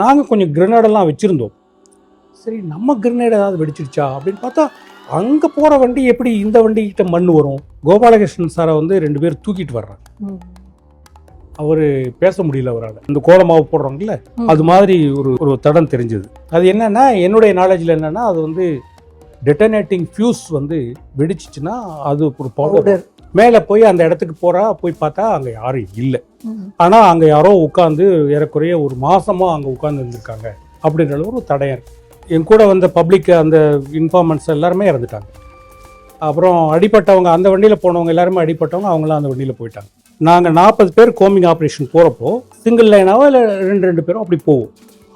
நாங்கள் கொஞ்சம் கிரனேடெல்லாம் வச்சுருந்தோம். சரி நம்ம கிரனேட் ஏதாவது வெடிச்சிடுச்சா? அப்படின்னு பார்த்தா அங்கே போகிற வண்டி எப்படி இந்த வண்டிக்கிட்ட மண் வரும்? கோபாலகிருஷ்ணன் சாரை வந்து ரெண்டு பேர் தூக்கிட்டு வர்றாங்க. அவர் பேச முடியல அவரால். இந்த கோலமாவு போடுறாங்கல்ல அது மாதிரி ஒரு ஒரு தடம் தெரிஞ்சது. அது என்னன்னா என்னுடைய நாலேஜில் என்னன்னா அது வந்து டெட்டனேட்டிங் ஃபியூஸ் வந்து வெடிச்சிச்சுன்னா அது ஒரு பவுடர் மேலே போய் அந்த இடத்துக்கு போறா போய் பார்த்தா அங்கே யாரும் இல்லை. ஆனால் அங்கே யாரோ உட்காந்து ஏறக்குறைய ஒரு மாசமா அங்கே உட்காந்து இருந்திருக்காங்க அப்படின்ற ஒரு தடயம் இருக்கு. என் கூட வந்த பப்ளிக் அந்த இன்ஃபார்மன்ஸ் எல்லாருமே இறந்துட்டாங்க. அப்புறம் அடிப்பட்டவங்க அந்த வண்டியில் போனவங்க எல்லாருமே அடிப்பட்டவங்க அவங்களாம் அந்த வண்டியில் போயிட்டாங்க. நாங்கள் நாற்பது பேர் கோமிங் ஆப்ரேஷன் போகிறப்போ சிங்கிள் லைனாவோ இல்லை ரெண்டு ரெண்டு பேரும் அப்படி போவோம்.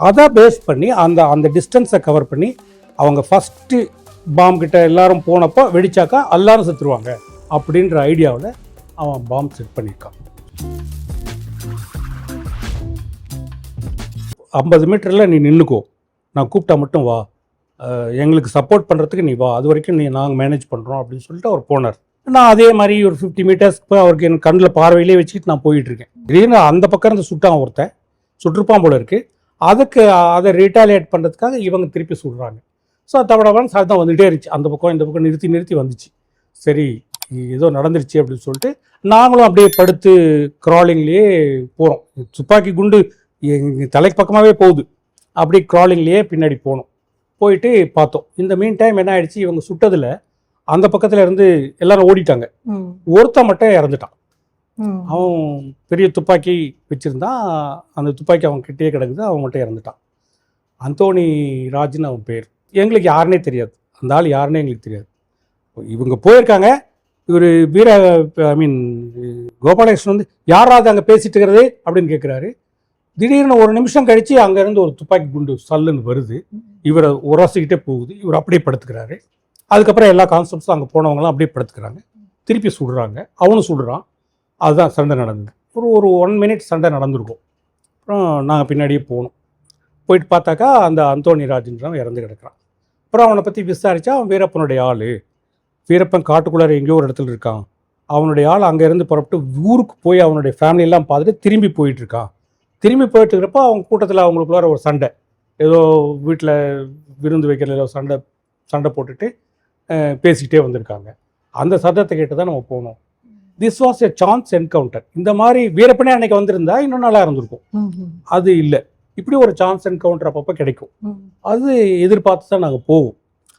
அதை பேஸ் பண்ணி அந்த அந்த டிஸ்டன்ஸை கவர் பண்ணி அவங்க ஃபஸ்ட்டு பாம் கிட்ட எல்லாரும் போனப்போ வெடிச்சாக்கா எல்லாரும் செத்துருவாங்க. அப்படின்ற ஐடியாவில் அவன் பாம்ப் செட் பண்ணியிருக்கான். ஐம்பது மீட்டரில் நீ நின்றுக்கோ நான் கூப்பிட்டா மட்டும் வா. எங்களுக்கு சப்போர்ட் பண்ணுறதுக்கு நீ வா. அது வரைக்கும் நீ நாங்கள் மேனேஜ் பண்ணுறோம் அப்படின்னு சொல்லிட்டு அவர் போனார். நான் அதே மாதிரி ஒரு ஃபிஃப்டி மீட்டர்ஸ்க்கு போய் அவருக்கு என் கண்ணில் பார்வையிலே வச்சுக்கிட்டு நான் போயிட்டுருக்கேன் திடீர்னு அந்த பக்கம் இருந்து சுட்டான் ஒருத்தன். சுற்றுப்பான் போல இருக்குது அதுக்கு அதை ரீட்டாலியேட் பண்ணுறதுக்காக இவங்க திருப்பி சுடுறாங்க. ஸோ தவடவன் சத்தம் வந்துகிட்டே இருந்துச்சு. அந்த பக்கம் இந்த பக்கம் நிறுத்தி நிறுத்தி வந்துச்சு. சரி ஏதோ நடந்துருச்சு அப்படின்னு சொல்லிட்டு நாங்களும் அப்படியே படுத்து க்ராலிங்லேயே போகிறோம் துப்பாக்கி குண்டு எங்கள் தலைக்கு பக்கமாகவே போகுது. அப்படி க்ராலிங்லேயே பின்னாடி போனோம். போயிட்டு பார்த்தோம். இந்த மீன் டைம் என்ன ஆயிடுச்சு? இவங்க சுட்டதில் அந்த பக்கத்தில் இருந்து எல்லாரும் ஓடிட்டாங்க. ஒருத்தன் மட்டும் இறந்துட்டான். அவன் பெரிய துப்பாக்கி வச்சுருந்தான். அந்த துப்பாக்கி அவன் கிட்டேயே கிடக்குது. அவன் மட்டும் இறந்துட்டான். அந்தோணி ராஜ்னு அவன் பேர். எங்களுக்கு யாருனே தெரியாது. அந்த ஆள் யாருன்னே எங்களுக்கு தெரியாது. இவங்க போயிருக்காங்க. இவர் வீர ஐ மீன் கோபாலகிருஷ்ணன் வந்து யாராவது அங்கே பேசிட்டு இருக்கிறது அப்படின்னு கேட்குறாரு திடீர்னு ஒரு நிமிஷம் கழித்து அங்கேருந்து ஒரு துப்பாக்கி குண்டு சல்லுன்னு வருது. இவரை உரசிக்கிட்டே போகுது. இவர் அப்படியே படுத்துக்கிறாரு. அதுக்கப்புறம் எல்லா கான்செப்ட்ஸும் அங்கே போனவங்களாம் அப்படியே படுத்துக்கிறாங்க. திருப்பி சுடுறாங்க. அவனும் சுடுறான். அதுதான் சண்டை நடந்தது. ஒரு ஒரு ஒன் மினிட் சண்டை நடந்திருக்கும். அப்புறம் நாங்கள் பின்னாடியே போனோம். போயிட்டு பார்த்தாக்கா அந்த அந்தோணி ராஜன்றவன் இறந்து கிடக்குறான். அப்புறம் அவனை பற்றி விசாரித்தா அவன் வீரப்பனுடைய ஆள். வீரப்பன் காட்டுக்குள்ளார எங்கேயோ ஒரு இடத்துல இருக்கான். அவனுடைய ஆள் அங்கேருந்து புறப்பட்டு ஊருக்கு போய் அவனுடைய எல்லாம் பார்த்துட்டு திரும்பி போயிட்டு இருக்கான். திரும்பி போயிட்டு இருக்கிறப்ப அவங்க கூட்டத்தில் அவங்களுக்குள்ளார ஒரு சண்டை. ஏதோ வீட்டில் விருந்து வைக்கிற ஏதோ சண்டை சண்டை போட்டுட்டு பேசிக்கிட்டே வந்திருக்காங்க. அந்த சத்தத்தை கேட்டு தான் நம்ம போனோம். This was a chance encounter இந்த மாதிரி வீரப்பனே அன்னைக்கு வந்திருந்தா இன்னும் நல்லா இருந்திருக்கும். அது இல்லை. இப்படி ஒரு சான்ஸ் என்கவுண்டர் அப்பப்போ கிடைக்கும். அது எதிர்பார்த்து தான் நாங்கள் போவோம்.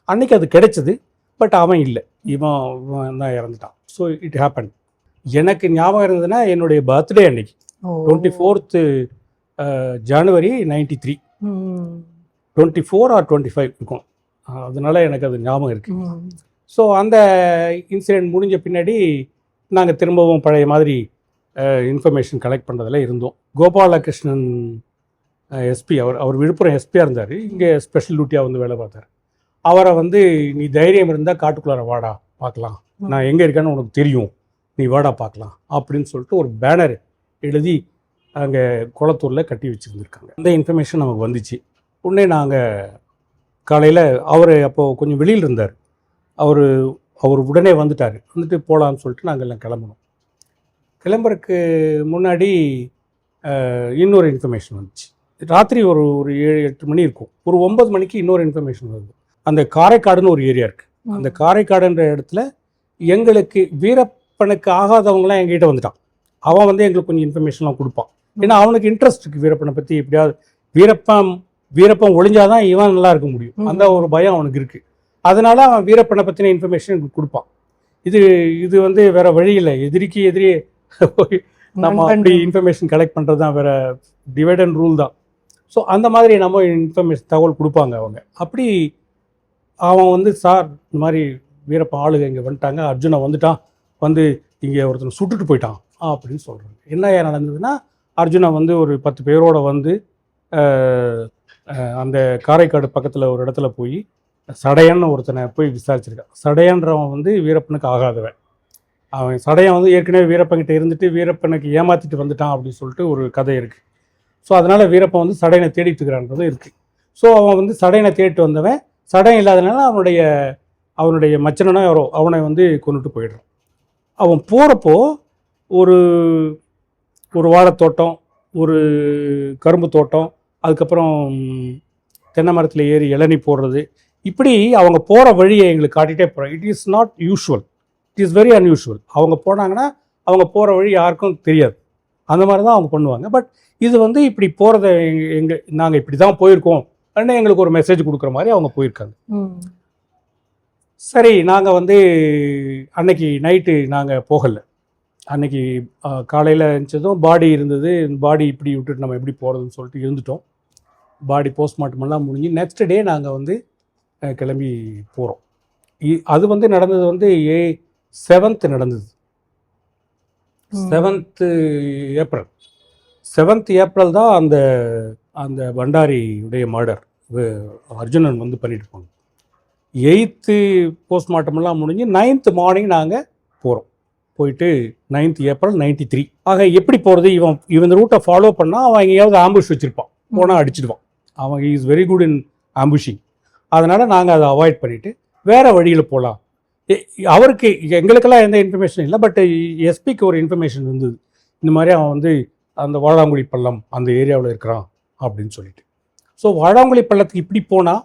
அன்னைக்கு அது கிடைச்சது. பட் அவன் இல்லை. இவன் இவன் தான் இறந்துட்டான். ஸோ இட் ஹேப்பன் எனக்கு ஞாபகம் இருந்ததுன்னா என்னுடைய பர்த்டே அன்னைக்கு. Twenty fourth January ninety three twenty four or twenty five இருக்கும். அதனால எனக்கு அது ஞாபகம் இருக்குது ஸோ அந்த இன்சிடெண்ட் முடிஞ்ச பின்னாடி நாங்கள் திரும்பவும் பழைய மாதிரி இன்ஃபர்மேஷன் கலெக்ட் பண்ணுறதுல இருந்தோம். கோபாலகிருஷ்ணன் எஸ்பி அவர் அவர் விழுப்புரம் எஸ்பியாக இருந்தார். இங்கே ஸ்பெஷல் டியூட்டியாக வந்து வேலை பார்த்தார். அவரை வந்து நீ தைரியம் இருந்தால் காட்டுக்குள்ளார வாடா பார்க்கலாம். நான் எங்கே இருக்கேன்னு உனக்கு தெரியும். நீ வாடா பார்க்கலாம். அப்படின்னு சொல்லிட்டு ஒரு பேனர் எழுதி அங்கே குளத்தூரில் கட்டி வச்சுருந்துருக்காங்க. அந்த இன்ஃபர்மேஷன் நமக்கு வந்துச்சு. உடனே நாங்கள் காலையில் அவர் அப்போது கொஞ்சம் வெளியில் இருந்தார். அவர் அவர் உடனே வந்துட்டார். வந்துட்டு போகலான்னு சொல்லிட்டு நாங்கள் எல்லாம் கிளம்பணும் கிளம்புறதுக்கு முன்னாடி இன்னொரு இன்ஃபர்மேஷன் வந்துச்சு. ராத்திரி ஒரு ஒரு ஏழு எட்டு மணி இருக்கும். ஒரு ஒம்பது மணிக்கு இன்னொரு இன்ஃபர்மேஷன் வருது. அந்த காரைக்காடுன்னு ஒரு ஏரியா இருக்குது அந்த காரைக்காடுன்ற இடத்துல எங்களுக்கு வீரப்பனுக்கு ஆகாதவங்களாம் எங்ககிட்ட வந்துட்டான். அவன் வந்து எங்களுக்கு கொஞ்சம் இன்ஃபர்மேஷன்லாம் கொடுப்பான். ஏன்னா அவனுக்கு இன்ட்ரெஸ்ட் இருக்கு வீரப்பனை பற்றி எப்படியாவது வீரப்பன் வீரப்பன் ஒளிஞ்சாதான் இவன் நல்லா இருக்க முடியும். அந்த ஒரு பயம் அவனுக்கு இருக்கு. அதனால அவன் வீரப்பனை பற்றின இன்ஃபர்மேஷன் எங்களுக்கு கொடுப்பான். இது இது வந்து வேற வழி இல்லை. எதிரிக்கு எதிரி நம்ம அப்படி இன்ஃபர்மேஷன் கலெக்ட் பண்ணுறது தான் வேற டிவைட் அண்ட் ரூல் தான். ஸோ அந்த மாதிரி நம்ம இன்ஃபர்மேஷன் தகவல் கொடுப்பாங்க அவங்க. அப்படி அவன் வந்து சார் இந்த மாதிரி வீரப்ப ஆளுங்க இங்கே வந்துட்டாங்க. அர்ஜுனை வந்துட்டான். வந்து இங்கே ஒருத்தனை சுட்டுட்டு போயிட்டான். அப்படின்னு சொல்கிறாங்க என்ன ஏன் நடந்ததுன்னா அர்ஜுனை வந்து ஒரு பத்து பேரோட வந்து அந்த காரைக்காடு பக்கத்தில் ஒரு இடத்துல போய் சடையன்னு ஒருத்தனை போய் விசாரிச்சிருக்கான் சடையன்றவன் வந்து வீரப்பனுக்கு ஆகாதவன். அவன் சடையன் வந்து ஏற்கனவே வீரப்பன்கிட்ட இருந்துட்டு வீரப்பனுக்கு ஏமாற்றிட்டு வந்துட்டான் அப்படின்னு சொல்லிட்டு ஒரு கதை இருக்குது ஸோ அதனால் வீரப்பன் வந்து சடையனை தேடிட்டு இருக்கிறான்றது இருக்குது ஸோ அவன் வந்து சடையனை தேடிட்டு வந்தவன் சடம் இல்லாதனால அவனுடைய அவனுடைய மச்சனனோ யாரோ அவனை வந்து கொண்டுட்டு போயிடுறான். அவன் போகிறப்போ ஒரு ஒரு வாழைத்தோட்டம் ஒரு கரும்பு தோட்டம் அதுக்கப்புறம் தென்னை மரத்தில் ஏறி இளநி போடுறது. இப்படி அவங்க போகிற வழியை எங்களுக்கு காட்டிகிட்டே போகிறோம் it is not usual it is very unusual அவங்க போனாங்கன்னா அவங்க போகிற வழி யாருக்கும் தெரியாது. அந்த மாதிரி தான் அவங்க பண்ணுவாங்க. பட் இது வந்து இப்படி போகிறத எங்கள் நாங்கள் இப்படி தான் போயிருக்கோம். அப்படின்னு எங்களுக்கு ஒரு மெசேஜ் கொடுக்குற மாதிரி அவங்க போயிருக்காங்க. சரி நாங்கள் வந்து அன்னைக்கு நைட்டு நாங்கள் போகலை. அன்னைக்கு காலையில் இருந்துச்சதும் பாடி இருந்தது பாடி இப்படி விட்டுட்டு நம்ம எப்படி போகிறதுன்னு சொல்லிட்டு இருந்துட்டோம். பாடி போஸ்ட்மார்ட்டம் எல்லாம் முடிஞ்சு நெக்ஸ்ட் டே நாங்கள் வந்து கிளம்பி போகிறோம் அது வந்து நடந்தது வந்து ஏ செவன்த் நடந்தது. Seventh April. செவன்த் ஏப்ரல் தான் அந்த அந்த பண்டாரியுடைய மர்டர் அர்ஜுனன் வந்து பண்ணிட்டு போனோம் எயித்து போஸ்ட்மார்ட்டம்லாம் முடிஞ்சு நைன்த்து மார்னிங் நாங்கள் போகிறோம் போயிட்டு நைன்த் ஏப்ரல் நைன்டி த்ரீ ஆக எப்படி போகிறது இவன் இவன் ரூட்டை ஃபாலோ பண்ணால் அவன் எங்கேயாவது ஆம்புஷ் வச்சுருப்பான். போனால் அடிச்சிடுவான். அவன் is very good in ambushing அதனால் நாங்கள் அதை அவாய்ட் பண்ணிவிட்டு வேறு வழியில் போகலாம் அவருக்கு எங்களுக்கெல்லாம் எந்த இன்ஃபர்மேஷன் இல்லை. பட் எஸ்பிக்கு ஒரு இன்ஃபர்மேஷன் இருந்தது. இந்த மாதிரி அவன் வந்து அந்த வாழாங்குடி பள்ளம் அந்த ஏரியாவில் இருக்கிறான். அப்படின்னு சொல்லிட்டு. ஸோ வாழாங்குழி பள்ளத்துக்கு இப்படி போனால்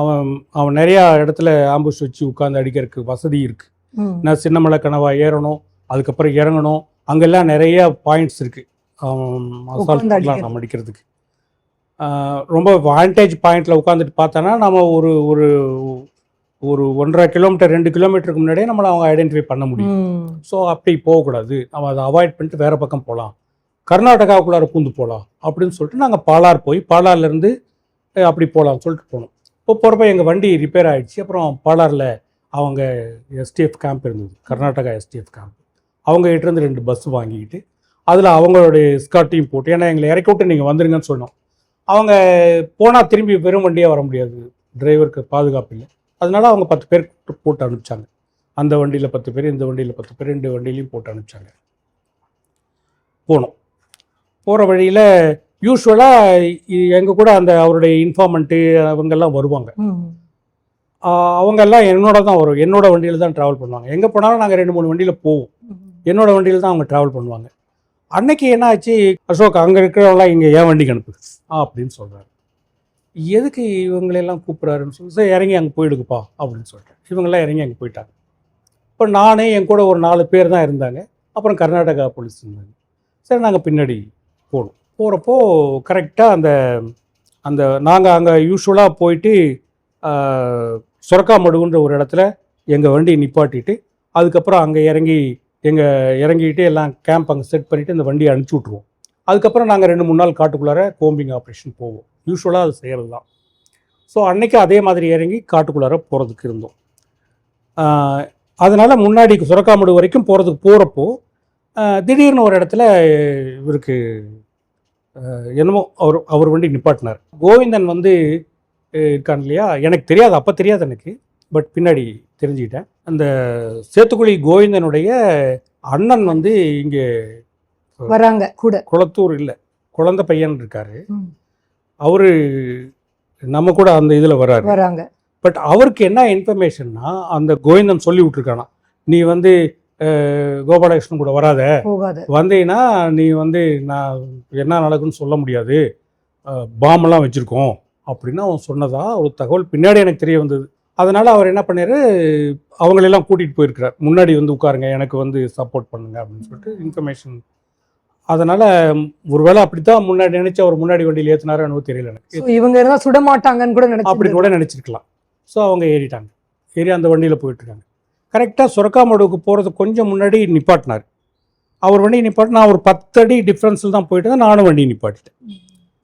அவன் அவன் நிறையா இடத்துல ஆம்புஷ் வச்சு உட்காந்து அடிக்கிறதுக்கு வசதி இருக்குது. நான் சின்னமலை கனவா ஏறணும் அதுக்கப்புறம் இறங்கணும் அங்கெல்லாம் நிறைய பாயிண்ட்ஸ் இருக்குது. நம்ம அடிக்கிறதுக்கு. ரொம்ப வாண்டேஜ் பாயிண்டில் உட்காந்துட்டு பார்த்தோன்னா நம்ம ஒரு ஒரு ஒரு ஒன்றரை கிலோமீட்டர் ரெண்டு கிலோமீட்டருக்கு முன்னாடியே நம்மளை அவங்க ஐடென்டிஃபை பண்ண முடியும். ஸோ அப்படி போகக்கூடாது. நம்ம அதை அவாய்ட் பண்ணிட்டு வேறு பக்கம் போகலாம் கர்நாடகாவுக்குள்ளார பூந்து போகலாம் அப்படின்னு சொல்லிட்டு நாங்கள் பாலார் போய் பாலார்லேருந்து அப்படி போகலாம்னு சொல்லிட்டு போனோம். இப்போ போகிறப்ப எங்கள் வண்டி ரிப்பேர் ஆகிடுச்சு அப்புறம் பாலாரில் அவங்க எஸ்டிஎஃப் கேம்ப் இருந்தது. கர்நாடகா எஸ்டிஎஃப் கேம்ப் அவங்ககிட்டேருந்து ரெண்டு பஸ் வாங்கிக்கிட்டு அதில் அவங்களுடைய ஸ்கார்ட்டையும் போட்டு ஏன்னா எங்களை இறக்கி விட்டு நீங்கள் வந்துருங்கன்னு சொன்னோம். அவங்க போனால் திரும்பி வெறும் வண்டியாக வர முடியாது. டிரைவருக்கு பாதுகாப்பு இல்லை. அதனால அவங்க பத்து பேர் போட்டு அனுப்பிச்சாங்க. அந்த வண்டியில் பத்து பேர் இந்த வண்டியில் பத்து பேர் ரெண்டு வண்டியிலையும் போட்டு அனுப்பிச்சாங்க. போனோம். போகிற வழியில் யூஸ்வலாக எங்கள் கூட அந்த அவருடைய இன்ஃபார்மெண்ட்டு அவங்கெல்லாம் வருவாங்க. அவங்கெல்லாம் என்னோட தான் வரும். என்னோட வண்டியில் தான் ட்ராவல் பண்ணுவாங்க. எங்கே போனாலும் நாங்கள் ரெண்டு மூணு வண்டியில் போவோம். என்னோட வண்டியில் தான் அவங்க ட்ராவல் பண்ணுவாங்க. அன்னைக்கு என்ன ஆச்சு அசோக் அங்கே இருக்கிறவங்களாம் இங்கே ஏன் வண்டிக்கு அனுப்பு. ஆ அப்படின்னு சொல்கிறாரு எதுக்கு இவங்களெல்லாம் கூப்பிட்றாருன்னு சொல்லி சார் இறங்கி அங்கே போயிடுக்குப்பா அப்படின்னு சொல்லிட்டேன் இவங்கெல்லாம் இறங்கி அங்கே போயிட்டாங்க. இப்போ நானே என் கூட ஒரு நாலு பேர் தான் இருந்தாங்க. அப்புறம் கர்நாடகா போலீஸ் இருந்தாங்க. சரி நாங்கள் பின்னாடி போனோம் போகிறப்போ கரெக்டாக அந்த அந்த நாங்கள் அங்கே யூஸ்வலாக போயிட்டு ஆஹ், சொரக்காமடுகுன்ற ஒரு இடத்துல எங்கள் வண்டியை நிப்பாட்டிட்டு அதுக்கப்புறம் அங்கே இறங்கி எங்கள் இறங்கிட்டு எல்லாம் கேம்ப் அங்கே செட் பண்ணிவிட்டு இந்த வண்டியை அனுப்பிச்சி விட்ருவோம் அதுக்கப்புறம் நாங்கள் ரெண்டு மூணு நாள் காட்டுக்குள்ளார கோம்பிங் ஆப்ரேஷன் போவோம். யூஸ்வலாக அது செய்கிறது தான் ஸோ அன்னைக்கு அதே மாதிரி இறங்கி காட்டுக்குள்ளார போகிறதுக்கு இருந்தோம். அதனால் முன்னாடி சுரக்காமடு வரைக்கும் போகிறதுக்கு போகிறப்போ திடீர்னு ஒரு இடத்துல இவருக்கு என்னமோ அவர் அவர் வண்டி நிப்பாட்டினார். கோவிந்தன் வந்து இருக்கான் இல்லையா? எனக்கு தெரியாது அப்போ தெரியாது எனக்கு. பட் பின்னாடி தெரிஞ்சுக்கிட்டேன். அந்த சேத்துக்குழி கோவிந்தனுடைய அண்ணன் வந்து இங்கே வராங்க கூட. குளத்தூர் இல்லை குழந்தை பையன் இருக்காரு. அவரு நம்ம கூட அந்த இதில் வராரு. வராங்க. பட் அவருக்கு என்ன இன்ஃபர்மேஷன்னா அந்த கோவிந்தன் சொல்லி விட்டுருக்கானா. நீ வந்து கோபாலகிருஷ்ணன் கூட வராத. வந்தீங்கன்னா நீ வந்து நான் என்ன நடக்குன்னு சொல்ல முடியாது. பாம்பெல்லாம் வச்சுருக்கோம் அப்படின்னு அவன் சொன்னதா ஒரு தகவல் பின்னாடி எனக்கு தெரிய வந்தது. அதனால் அவர் என்ன பண்ணாரு? அவங்களெல்லாம் கூட்டிகிட்டு போயிருக்கிறார். முன்னாடி வந்து உட்காருங்க எனக்கு வந்து சப்போர்ட் பண்ணுங்க அப்படின்னு சொல்லிட்டு இன்ஃபர்மேஷன் அதனால் ஒருவேளை அப்படி தான் முன்னாடி நினச்சி அவர் முன்னாடி வண்டியில் ஏற்றினாரு எனக்கு தெரியல எனக்கு. இவங்க இருந்தா சுட மாட்டாங்கன்னு கூட அப்படி நினைச்சு கூட நினச்சிருக்கலாம். ஸோ அவங்க ஏறிட்டாங்க. ஏறி அந்த வண்டியில் போயிட்டுருக்காங்க கரெக்டாக சுரக்காமடுவுக்கு போகிறது கொஞ்சம் முன்னாடி நிப்பாட்டினார். அவர் வண்டி நிப்பாட்டி நான் ஒரு பத்து அடி டிஃப்ரென்ஸில் தான் போயிட்டு இருந்தேன், நானும் வண்டியை நிப்பாட்டிட்டேன்.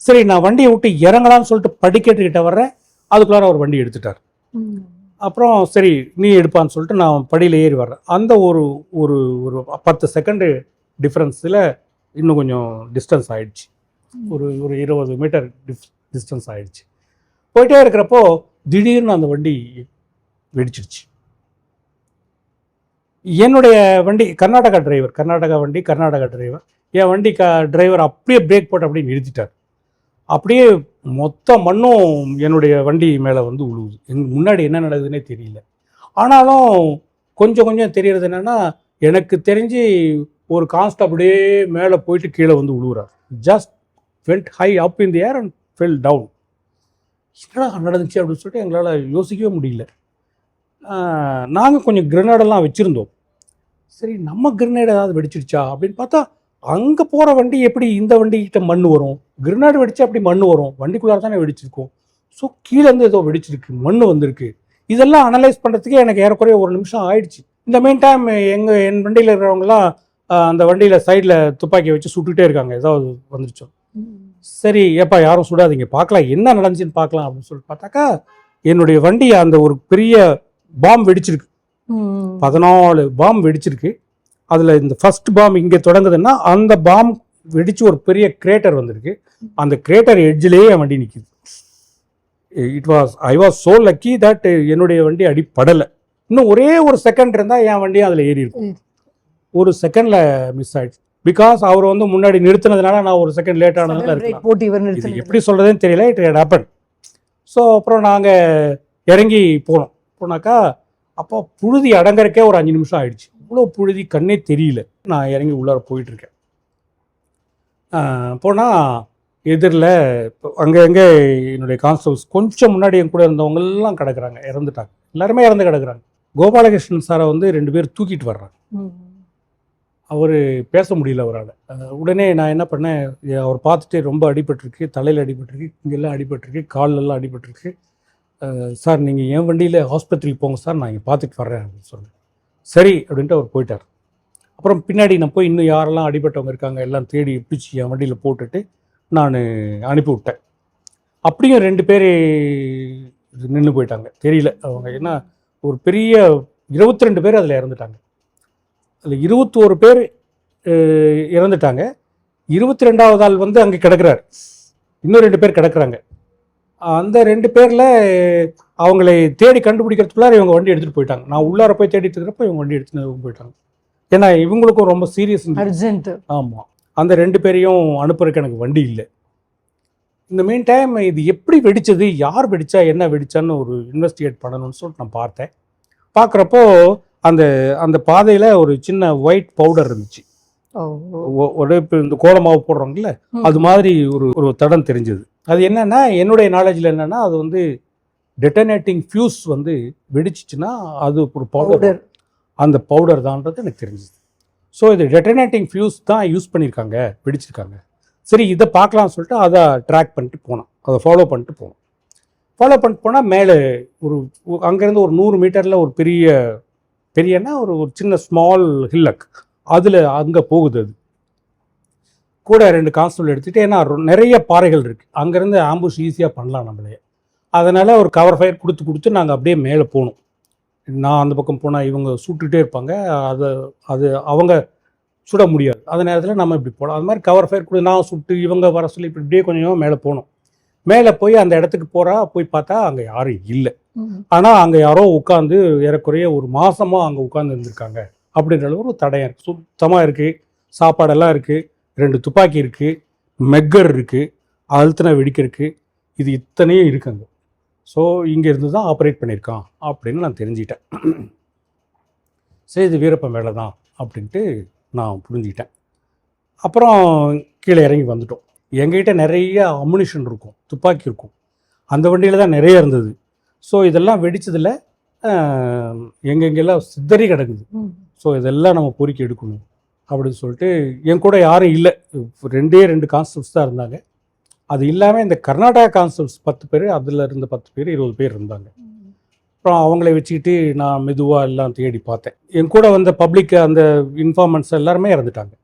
சரி நான் வண்டியை விட்டு இறங்கலாம்னு சொல்லிட்டு படிக்கட்டுக்கிட்ட வர்றேன் அதுக்குள்ளார அவர் வண்டி எடுத்துட்டார். அப்புறம் சரி நீ எடுப்பான்னு சொல்லிட்டு நான் படியில் ஏறி வர்றேன். அந்த ஒரு ஒரு ஒரு பத்து செகண்டு டிஃப்ரென்ஸில் இன்னும் கொஞ்சம் டிஸ்டன்ஸ் ஆயிடுச்சு. ஒரு ஒரு இருபது மீட்டர் டிஸ் டிஸ்டன்ஸ் ஆயிடுச்சு. போயிட்டே இருக்கிறப்போ திடீர்னு அந்த வண்டி வெடிச்சிருச்சு. என்னுடைய வண்டி கர்நாடகா டிரைவர் கர்நாடகா வண்டி கர்நாடகா டிரைவர் என் வண்டி க டிரைவர் அப்படியே பிரேக் போட்டு அப்படியே நிறுத்திட்டார். அப்படியே மொத்த மண்ணும் என்னுடைய வண்டி மேலே வந்து உழுவுது. எங்க முன்னாடி என்ன நடக்குதுன்னே தெரியல. ஆனாலும் கொஞ்சம் கொஞ்சம் தெரியறது என்னன்னா எனக்கு தெரிஞ்சு ஒரு கான்ஸ்டபிளே மேலே போயிட்டு கீழே வந்து உழுவுறார். Just went high up in the air and fell down என்னடா நடந்துச்சு அப்படின்னு சொல்லிட்டு எங்களால் யோசிக்கவே முடியல. நாங்கள் கொஞ்சம் கிரனேடெல்லாம் வச்சுருந்தோம். சரி நம்ம கிரனேட் ஏதாவது வெடிச்சிருச்சா அப்படின்னு பார்த்தா அங்கே போகிற வண்டி எப்படி இந்த வண்டிக்கிட்ட மண் வரும்? கிரனேட் வெடிச்சா அப்படி மண் வரும்? வண்டிக்குள்ளார தானே வெடிச்சிருக்கும். ஸோ கீழேருந்து ஏதோ வெடிச்சிருக்கு மண் வந்திருக்கு. இதெல்லாம் அனலைஸ் பண்ணுறதுக்கே எனக்கு ஏறக்குறைய ஒரு நிமிஷம் ஆயிடுச்சு. இந்த மெயின் டைம் எங்கள் என் வண்டியில் இருக்கிறவங்களாம் அந்த வண்டியில் சைடில் துப்பாக்கி வச்சு சுட்டுகிட்டே இருக்காங்க. ஏதாவது வந்துருச்சோம் சரி ஏப்பா யாரும் சுடாதீங்க. பார்க்கலாம் என்ன நடந்துச்சுன்னு பார்க்கலாம் அப்படின்னு சொல்லிட்டு பார்த்தாக்கா என்னுடைய வண்டி அந்த ஒரு பெரிய பாம் வெடிச்சிருக்கு. பதினாலு பாம் வெடிச்சிருக்கு. அதில் இந்த ஃபர்ஸ்ட் பாம் இங்கே தொடங்குதுன்னா அந்த பாம் வெடிச்சு ஒரு பெரிய கிரேட்டர் வந்திருக்கு. அந்த கிரேட்டர் எட்ஜிலேயே என் வண்டி நிற்கிது it was I was so lucky that என்னுடைய வண்டி அடிப்படலை இன்னும் ஒரே ஒரு செகண்ட் இருந்தால் என் வண்டியும் அதில் ஏறி இருக்கும். ஒரு செகண்டில் மிஸ் ஆயிடுச்சு. பிகாஸ் அவர் வந்து முன்னாடி நிறுத்தினதுனால நான் ஒரு செகண்ட் லேட் ஆனதுனால நிறுத்தினது. எப்படி சொல்கிறதுன்னு தெரியல. இட் ஹேட் ஹேப்பன் ஸோ அப்புறம் நாங்கள் இறங்கி போனோம். போனாக்கா அப்போ புழுதி அடங்கறக்கே ஒரு அஞ்சு நிமிஷம் ஆயிடுச்சு. இவ்வளோ புழுதி கண்ணே தெரியல. நான் இறங்கி உள்ளார போயிட்டுருக்கேன். போனால் எதிரில் அங்கே எங்கே என்னுடைய கான்ஸ்டபிள்ஸ் கொஞ்சம் முன்னாடி என் கூட இருந்தவங்க எல்லாம் கிடக்குறாங்க. இறந்துட்டாங்க. எல்லாருமே இறந்து கிடக்குறாங்க. கோபாலகிருஷ்ணன் சாரை வந்து ரெண்டு பேர் தூக்கிட்டு வர்றாங்க. அவர் பேச முடியல அவரால். உடனே நான் என்ன பண்ணேன் அவர் பார்த்துட்டு ரொம்ப அடிபட்டிருக்கு தலையில் அடிபட்டிருக்கு இங்கெல்லாம் அடிபட்டிருக்கு கால்லெல்லாம் அடிபட்டிருக்கு. சார் நீங்கள் என் வண்டியில் ஆஸ்பத்திரிக்கு போங்க சார் நான் இங்கே பார்த்துட்டு வர்றேன் அப்படின்னு சொன்னேன் சரி அப்படின்ட்டு அவர் போயிட்டார். அப்புறம் பின்னாடி நான் போய் இன்னும் யாரெல்லாம் அடிபட்டவங்க இருக்காங்க எல்லாம் தேடி பிடிச்சி என் வண்டியில் போட்டுட்டு நான் அனுப்பிவிட்டேன் அப்படியும் ரெண்டு பேர் நின்று போயிட்டாங்க. தெரியல. அவங்க ஏன்னா ஒரு பெரிய இருபத்தி ரெண்டு பேர் அதில் இறந்துட்டாங்க. அதில் இருபத்தோரு பேர் இறந்துட்டாங்க. இருபத்தி ரெண்டாவது ஆள் வந்து அங்கே கிடக்கிறார். இன்னும் ரெண்டு பேர் கிடக்குறாங்க. அந்த ரெண்டு பேரில் அவங்களை தேடி கண்டுபிடிக்கிறதுக்குள்ளார இவங்க வண்டி எடுத்துகிட்டு போயிட்டாங்க. நான் உள்ளார போய் தேடிட்டு இருக்கிறப்ப இவங்க வண்டி எடுத்துட்டு போயிட்டாங்க. ஏன்னா இவங்களுக்கும் ரொம்ப சீரியஸ் அர்ஜென்ட் ஆமாம் அந்த ரெண்டு பேரையும் அனுப்புறதுக்கு எனக்கு வண்டி இல்லை. இந்த மெயின் டைம் இது எப்படி வெடிச்சது யார் வெடிச்சா என்ன வெடிச்சான்னு ஒரு இன்வெஸ்டிகேட் பண்ணணும்னு சொல்லிட்டு நான் பார்த்தேன். பார்க்குறப்போ அந்த அந்த பாதையில் ஒரு சின்ன ஒயிட் பவுடர் இருந்துச்சு. ஒரு இப்போ இந்த கோலமாவு போடுறோங்கல்ல. அது மாதிரி ஒரு ஒரு தடம் தெரிஞ்சது. அது என்னன்னா என்னுடைய நாலேஜில் என்னன்னா அது வந்து டெட்டனேட்டிங் ஃபியூஸ் வந்து வெடிச்சிச்சுன்னா அது ஒரு பவுடர் அந்த பவுடர் தான்றது எனக்கு தெரிஞ்சுது. ஸோ இது டெட்டனேட்டிங் ஃபியூஸ் தான் யூஸ் பண்ணியிருக்காங்க வெடிச்சிருக்காங்க. சரி இதை பார்க்கலாம்னு சொல்லிட்டு அதை ட்ராக் பண்ணிட்டு போனோம். அதை ஃபாலோ பண்ணிட்டு போனோம். ஃபாலோ பண்ணிட்டு போனால் மேலே ஒரு- அங்கேருந்து ஒரு நூறு மீட்டரில் ஒரு பெரிய பெரியன்னா ஒரு ஒரு சின்ன ஸ்மால் ஹில்லக் அதில் அங்கே போகுது அது. கூட ரெண்டு கான்ஸ்டபிள் எடுத்துகிட்டு ஏன்னா நிறைய பாறைகள் இருக்குது அங்கேருந்து ஆம்புஷ் ஈஸியாக பண்ணலாம் நம்மளே. அதனால் ஒரு கவர் ஃபயர் கொடுத்து கொடுத்து நாங்கள் அப்படியே மேலே போனோம். நான் அந்த பக்கம் போனால் இவங்க சுட்டுட்டே இருப்பாங்க. அதை அது அவங்க சுட முடியாது. அந்த நேரத்தில் நம்ம இப்படி போகலாம் அது மாதிரி கவர் ஃபயர் கொடு நான் சுட்டு இவங்க வர சொல்லி இப்படி இப்படியே கொஞ்சம் மேலே போனோம். மேலே போய் அந்த இடத்துக்கு போகிறா போய் பார்த்தா அங்கே யாரும் இல்லை. ஆனால் அங்கே யாரோ உட்காந்து ஏறக்குறைய ஒரு மாசமாக அங்கே உட்காந்து இருந்திருக்காங்க. அப்படின்ற ஒரு தடயம் இருக்குது சுத்தமாக இருக்குது சாப்பாடெல்லாம் இருக்குது ரெண்டு துப்பாக்கி இருக்குது மெக்கர் இருக்குது அழுத்தின வெடிக்க இருக்குது இது இத்தனையும் இருக்குங்க ஸோ இங்கே இருந்து தான் ஆப்ரேட் பண்ணியிருக்கான் அப்படின்னு நான் தெரிஞ்சிட்டேன் சரி இது வீரப்ப வேலை தான் அப்படின்ட்டு நான் புரிஞ்சுக்கிட்டேன். அப்புறம் கீழே இறங்கி வந்துட்டோம். எங்ககிட்ட நிறைய அமுனிஷன் இருக்கும் துப்பாக்கி இருக்கும். அந்த வண்டியில் தான் நிறைய இருந்தது. ஸோ இதெல்லாம் வெடிச்சதில் எங்கெங்கெல்லாம் சிதறி கிடக்குது. ஸோ இதெல்லாம் நம்ம பொறுக்கி எடுக்கணும். அப்படின்னு சொல்லிட்டு என் கூட யாரும் இல்லை. ரெண்டே ரெண்டு கான்ஸ்டபிள்ஸ் தான் இருந்தாங்க. அது இல்லாமல் இந்த கர்நாடகா கான்ஸ்டபிள்ஸ் பத்து பேர் அதில் இருந்த பத்து பேர் இருபது பேர் இருந்தாங்க. அப்புறம் அவங்கள வச்சுக்கிட்டு நான் மெதுவாக எல்லாம் தேடி பார்த்தேன். என் கூட வந்த பப்ளிக் அந்த இன்ஃபார்மன்ஸ் எல்லாருமே இறந்துட்டாங்க.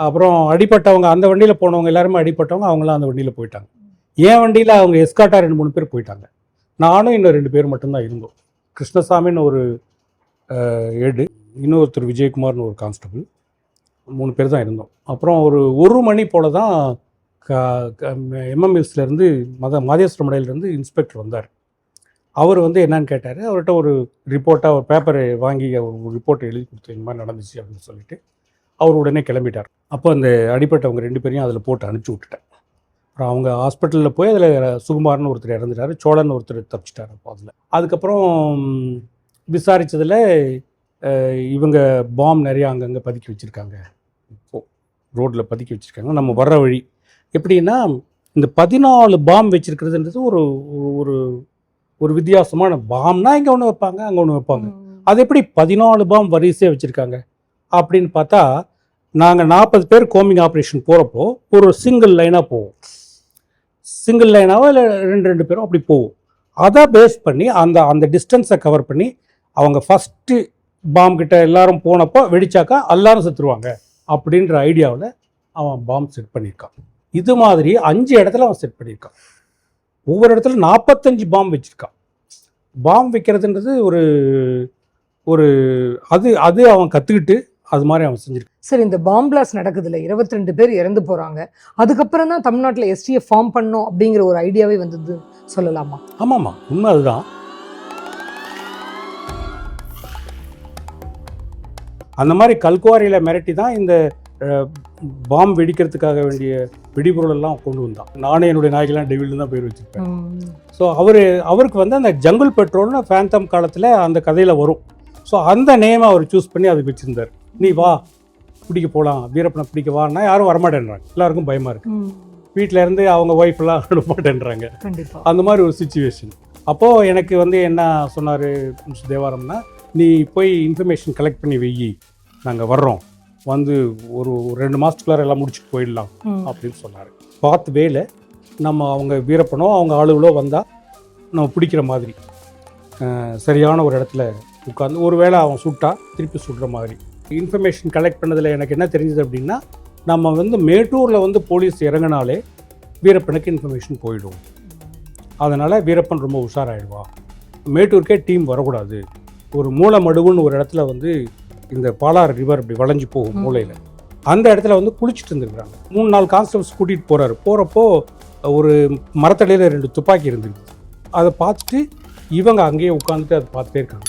அப்புறம் அடிப்பட்டவங்க அந்த வண்டியில் போனவங்க எல்லாருமே அடிப்பட்டவங்க அவங்களாம் அந்த வண்டியில் போயிட்டாங்க. என் வண்டியில் அவங்க எஸ்காட்டாக ரெண்டு மூணு பேர் போயிட்டாங்க. நானும் இன்னும் ரெண்டு பேர் மட்டும்தான் இருந்தோம். கிருஷ்ணசாமின்னு ஒரு ஏடு இன்னொருத்தர் விஜயகுமார்னு ஒரு கான்ஸ்டபிள் மூணு பேர் தான் இருந்தோம். அப்புறம் ஒரு ஒரு மணி போல் தான் எம்எம்எஸ்லேருந்து மத மாதேஸ்வரமடையிலேருந்து இன்ஸ்பெக்டர் வந்தார். அவர் வந்து என்னன்னு கேட்டார் அவர்கிட்ட ஒரு ரிப்போர்ட்டாக ஒரு பேப்பரை வாங்கி அவர் ஒரு ரிப்போர்ட்டை எழுதி கொடுத்து இந்த மாதிரி நடந்துச்சு அப்படின்னு சொல்லிட்டு அவர் உடனே கிளம்பிட்டார். அப்போ அந்த அடிப்பட்டவங்க ரெண்டு பேரையும் அதில் போட்டு அனுப்பிச்சி விட்டுட்டேன். அப்புறம் அவங்க ஹாஸ்பிட்டலில் போய் அதில் சுகுமார்னு ஒருத்தர் இறந்துட்டார் சோழன் ஒருத்தர் தப்பிச்சிட்டார் அப்போ அதில். அதுக்கப்புறம் விசாரித்ததில் இவங்க பாம் நிறையா அங்கங்கே பதுக்கி வச்சுருக்காங்க. ரோட்டில் பதுக்கி வச்சுருக்காங்க. நம்ம வர்ற வழி. எப்படின்னா இந்த பதினாலு பாம் வச்சிருக்கிறதுன்றது ஒரு ஒரு- ஒரு வித்தியாசமான பாம்னா இங்கே ஒன்று வைப்பாங்க அங்கே ஒன்று வைப்பாங்க. அது எப்படி பதினாலு பாம் வரிசையாக வச்சுருக்காங்க? அப்படின்னு பார்த்தா நாங்கள் நாற்பது பேர் கோமிங் ஆப்ரேஷன் போகிறப்போ ஒரு சிங்கிள் லைனாக போவோம். சிங்கிள் லைனாவோ இல்லை ரெண்டு ரெண்டு பேரும் அப்படி போவோம். அதை பேஸ் பண்ணி அந்த அந்த டிஸ்டன்ஸை கவர் பண்ணி அவங்க ஃபஸ்ட்டு பாம் கிட்ட எல்லாரும் போனப்போ வெடிச்சாக்கா எல்லாரும் செத்துருவாங்க. அப்படின்ற ஐடியாவில் அவன் பாம் செட் பண்ணியிருக்கான். இது மாதிரி அஞ்சு இடத்துல அவன் செட் பண்ணியிருக்கான். ஒவ்வொரு இடத்துல நாற்பத்தஞ்சு பாம் வச்சுருக்கான். பாம் வைக்கிறதுன்றது ஒரு ஒரு அது அது அவன் கற்றுக்கிட்டு அது மாதிரி அவன் செஞ்சிருக்கான். சரி இந்த பாம் பிளாஸ்ட் நடக்குதுல இருபத்தி ரெண்டு பேர் இறந்து போறாங்க. அதுக்கப்புறம் தான் தமிழ்நாட்டில் எஸ்டிஎஃப் ஃபார்ம் பண்ணோம் அப்படிங்கிற ஒரு ஐடியாவே வந்தது சொல்லலாமா? ஆமாம்மா உண்மை அதுதான். அந்த மாதிரி கல்குவாரியில் மிரட்டி தான் இந்த பாம் வெடிக்கிறதுக்காக வேண்டிய வெடிபொருள் எல்லாம் கொண்டு வந்தான். நானே என்னுடைய நாய்க்கெல்லாம் டெவில்னு தான் பேர் வச்சிருப்பேன். ஸோ அவர் அவருக்கு வந்து அந்த ஜங்குள் பெட்ரோல்னு ஃபேந்தம் காலத்தில் அந்த கதையில் வரும். ஸோ அந்த நேமை அவர் சூஸ் பண்ணி அதுக்கு வச்சுருந்தார். நீ வா பிடிக்க போகலாம் வீரப்பனை பிடிக்க வான்னா யாரும் வரமாட்டேன்றாங்க. எல்லாருக்கும் பயமாக இருக்குது வீட்டில் இருந்து அவங்க ஒய்ஃப் எல்லாம் அந்த மாதிரி ஒரு சுச்சுவேஷன் அப்போது எனக்கு வந்து என்ன சொன்னார் தேவாரம்னா நீ போய் இன்ஃபர்மேஷன் கலெக்ட் பண்ணி வெயி. நாங்கள் வர்றோம். வந்து ஒரு ரெண்டு மாதத்துக்குள்ளார எல்லாம் முடிச்சுட்டு போயிடலாம். அப்படின்னு சொன்னார். பார்த்து வேலை. நம்ம அவங்க வீரப்பனோ அவங்க ஆளுகளோ வந்தால் நம்ம பிடிக்கிற மாதிரி. சரியான ஒரு இடத்துல உட்காந்து ஒரு வேளை அவன் சுட்டா திருப்பி சுடுற மாதிரி. இன்ஃபர்மேஷன் கலெக்ட் பண்ணதில் எனக்கு என்ன தெரிஞ்சது அப்படின்னா நம்ம வந்து மேட்டூரில் வந்து போலீஸ் இறங்கினாலே வீரப்பனுக்கு இன்ஃபர்மேஷன் போயிடும். அதனால் வீரப்பன் ரொம்ப உஷாராயிடுவான் மேட்டூருக்கே டீம் வரக்கூடாது. ஒரு மூலமடுவுன்னு ஒரு இடத்துல வந்து இந்த பாலாறு ரிவர் இப்படி வளைஞ்சு போகும் மூலையில். அந்த இடத்துல வந்து குளிச்சுட்டு இருந்திருக்காங்க மூணு நாலு கான்ஸ்டபிள்ஸ் கூட்டிகிட்டு போகிறாரு போகிறப்போ ஒரு மரத்தடியில் ரெண்டு துப்பாக்கி இருந்துருக்கு. அதை பார்த்துட்டு இவங்க அங்கேயே உட்காந்துட்டு அதை பார்த்துட்டே இருக்காங்க.